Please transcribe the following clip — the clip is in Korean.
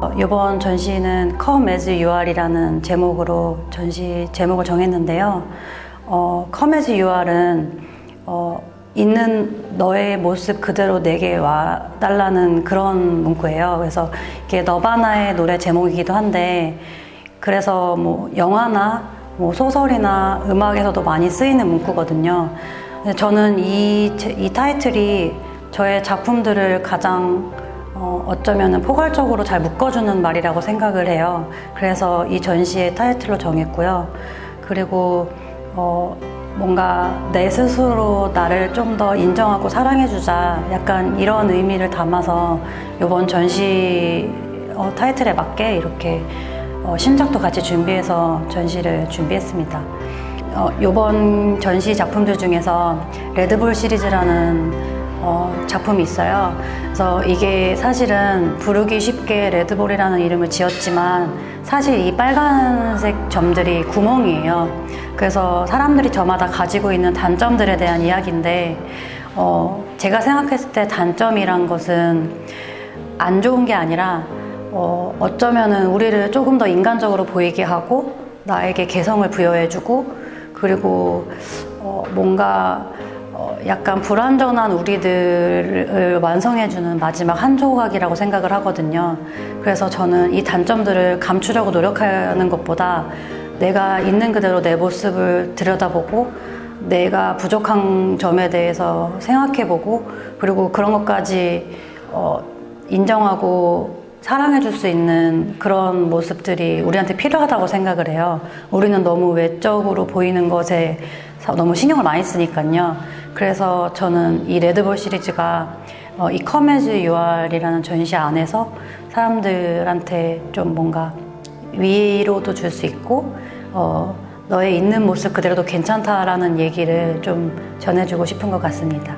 어, 이번 전시는 Come as You are이라는 제목으로 전시 제목을 정했는데요. 어, Come as You are은 어, 있는 너의 모습 그대로 내게 와 달라는 그런 문구예요. 그래서 이게 너바나의 노래 제목이기도 한데 그래서 뭐 영화나 뭐 소설이나 음악에서도 많이 쓰이는 문구거든요. 저는 이, 제- 이 타이틀이 저의 작품들을 가장 어, 어쩌면 포괄적으로 잘 묶어주는 말이라고 생각을 해요. 그래서 이 전시의 타이틀로 정했고요. 그리고 어, 뭔가 내 스스로 나를 좀 더 인정하고 사랑해주자 약간 이런 의미를 담아서 이번 전시 어, 타이틀에 맞게 이렇게 어, 심작도 같이 준비해서 전시를 준비했습니다. 어, 이번 전시 작품들 중에서 레드볼 시리즈라는 어, 작품이 있어요. 그래서 이게 사실은 부르기 쉽게 레드볼이라는 이름을 지었지만 사실 이 빨간색 점들이 구멍이에요. 그래서 사람들이 저마다 가지고 있는 단점들에 대한 이야기인데 어, 제가 생각했을 때 단점이란 것은 안 좋은 게 아니라 어, 어쩌면은 우리를 조금 더 인간적으로 보이게 하고 나에게 개성을 부여해주고 그리고 어, 뭔가 어, 약간 불완전한 우리들을 완성해주는 마지막 한 조각이라고 생각을 하거든요. 그래서 저는 이 단점들을 감추려고 노력하는 것보다 내가 있는 그대로 내 모습을 들여다보고 내가 부족한 점에 대해서 생각해보고 그리고 그런 것까지 어, 인정하고 사랑해줄 수 있는 그런 모습들이 우리한테 필요하다고 생각을 해요. 우리는 너무 외적으로 보이는 것에 사- 너무 신경을 많이 쓰니까요. 그래서 저는 이 레드볼 시리즈가 어, 이 커메즈 유알이라는 전시 안에서 사람들한테 좀 뭔가 위로도 줄 수 있고 어, 너의 있는 모습 그대로도 괜찮다라는 얘기를 좀 전해주고 싶은 것 같습니다.